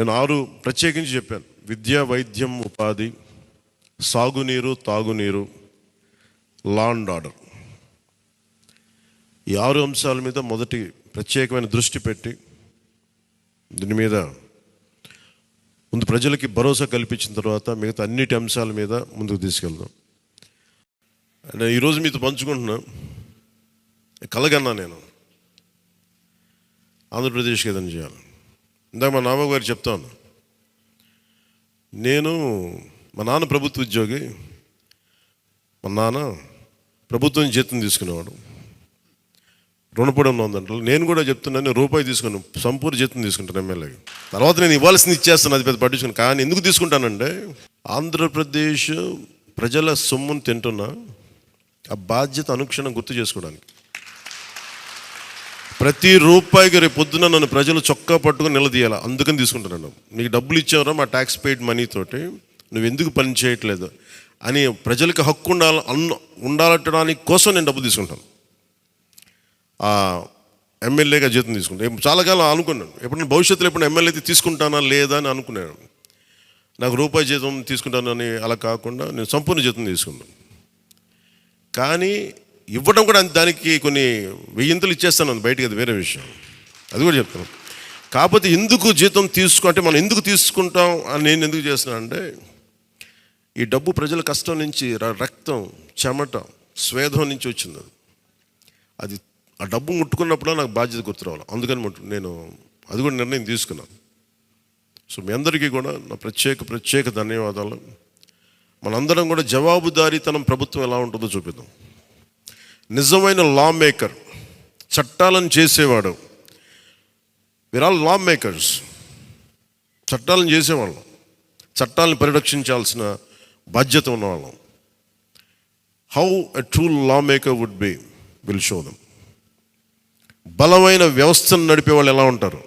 నేను ఆరు ప్రత్యేకించి చెప్పాను. విద్య వైద్యం ఉపాధి సాగునీరు తాగునీరు లా అండ్ ఆర్డర్ ఈ ఆరు అంశాల మీద మొదటి ప్రత్యేకమైన దృష్టి పెట్టి దీని మీద ముందు ప్రజలకి భరోసా కల్పించిన తర్వాత మిగతా అన్నిటి అంశాల మీద ముందుకు తీసుకెళ్దాం. నేను ఈరోజు మీతో పంచుకుంటున్నా కలగన్నా నేను. ఆంధ్రప్రదేశ్కి ఏదైనా చేయాలి. ఇందాక మా నాన్న గారు చెప్తాను నేను మా నాన్న ప్రభుత్వ ఉద్యోగి మా నాన్న ప్రభుత్వం జీతం తీసుకునేవాడు. రుణపడి ఉన్నదంట నేను కూడా చెప్తున్నాను రూపాయి తీసుకుని సంపూర్ణ జీతం తీసుకుంటాను ఎమ్మెల్యేకి తర్వాత నేను ఇవ్వాల్సింది ఇచ్చేస్తాను అది పెద్ద పట్టించుకుని. కానీ ఎందుకు తీసుకుంటానంటే ఆంధ్రప్రదేశ్ ప్రజల సొమ్మును తింటున్నా ఆ బాధ్యత అనుక్షణం గుర్తు చేసుకోవడానికి. ప్రతి రూపాయికి రేపు పొద్దున నన్ను ప్రజలు చొక్కా పట్టుకుని నిలదీయాలి? అందుకని తీసుకుంటున్నాను నీకు డబ్బులు ఇచ్చావరా మా ట్యాక్స్ పెయిడ్ మనీతోటి నువ్వు ఎందుకు పని చేయట్లేదు? అని ప్రజలకు హక్కు ఉండాలి అన్న ఉండాలట్టడానికి కోసం నేను డబ్బు తీసుకుంటాను. ఎమ్మెల్యేగా జీతం తీసుకుంటాను చాలా కాలం అనుకున్నాను. ఎప్పుడైనా భవిష్యత్తులో ఎప్పుడు ఎమ్మెల్యే అయితే తీసుకుంటానా లేదా అని అనుకున్నాను. నాకు రూపాయి జీతం తీసుకుంటానని అలా కాకుండా నేను సంపూర్ణ జీతం తీసుకున్నాను. కానీ ఇవ్వడం కూడా దానికి కొన్ని వెయ్యింతలు ఇచ్చేస్తాను బయటికి అది వేరే విషయం. అది కూడా చెప్తాను. కాకపోతే ఎందుకు జీతం తీసుకుంటే మనం ఎందుకు తీసుకుంటాం అని నేను ఎందుకు చేస్తున్నాను అంటే ఈ డబ్బు ప్రజల కష్టం నుంచి రక్తం చెమట స్వేదం నుంచి వచ్చింది అది. అది ఆ డబ్బు ముట్టుకున్నప్పుడు నాకు బాధ్యత గుర్తురావాలి అందుకని నేను అది కూడా నిర్ణయం తీసుకున్నాను. సో మీ అందరికీ కూడా నా ప్రత్యేక ప్రత్యేక ధన్యవాదాలు. మనందరం కూడా జవాబుదారీతనం ప్రభుత్వం ఎలా ఉంటుందో చూపిద్దాం. నిజమైన లా మేకర్ చట్టాలను చేసేవాడు. వీర్ ఆల్ లా మేకర్స్ చట్టాలను చేసేవాళ్ళం. చట్టాలను పరిరక్షించాల్సిన బాధ్యత ఉన్నవాళ్ళం. How a true law maker would be will show them బలమైన వ్యవస్థను నడిపే వాళ్ళు ఎలా ఉంటారు?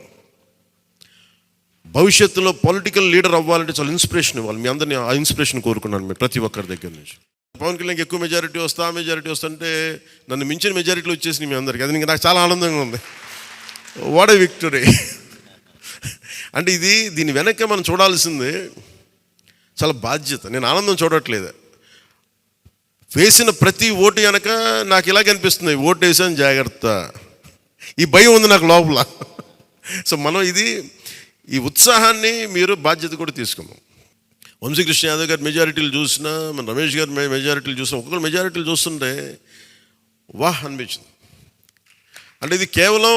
భవిష్యత్తులో పొలిటికల్ లీడర్ అవ్వాలంటే చాలా ఇన్స్పిరేషన్ ఇవ్వాలి. మీ అందరినీ ఆ ఇన్స్పిరేషన్ కోరుకున్నాను మీరు ప్రతి ఒక్కరి దగ్గర నుంచి. పవన్ కళ్యాణ్కి ఎక్కువ మెజారిటీ వస్తా ఆ మెజారిటీ వస్తుంటే నన్ను మించిన మెజారిటీలు వచ్చేసి మీ అందరికీ. అది ఇంకా నాకు చాలా ఆనందంగా ఉంది. వాట్ ఏ విక్టరీ అంటే ఇది దీని వెనక్కి మనం చూడాల్సింది చాలా బాధ్యత. నేను ఆనందం చూడట్లేదు. వేసిన ప్రతి ఓటు వెనక నాకు ఇలాగ అనిపిస్తుంది ఓటు వేసాను జాగ్రత్త. ఈ భయం ఉంది నాకు లోపల. సో మనం ఇది ఈ ఉత్సాహాన్ని మీరు బాధ్యత కూడా తీసుకున్నాం వంశీకృష్ణ యాదవ్ గారి మెజారిటీలు చూసినా మన రమేష్ గారి మెజారిటీలు చూసినా ఒక్కొక్కరు మెజారిటీలు చూస్తుంటే వాహ్ అనిపించింది. అంటే ఇది కేవలం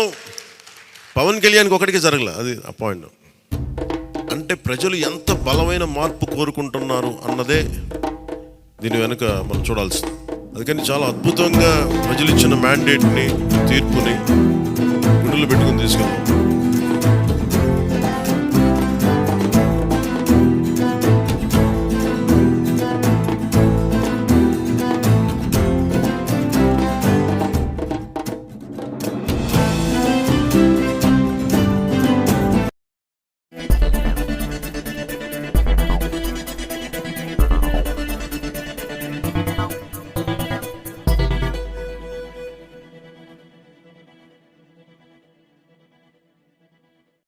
పవన్ కళ్యాణ్కి ఒకటికే జరగలే అది ఆ పాయింట్ అంటే ప్రజలు ఎంత బలమైన మార్పు కోరుకుంటున్నారు అన్నదే దీని వెనుక మనం చూడాల్సింది. అందుకని చాలా అద్భుతంగా ప్రజలు ఇచ్చిన మ్యాండేట్ని తీర్పుని గుండెలు పెట్టుకుని తీసుకెళ్ళాం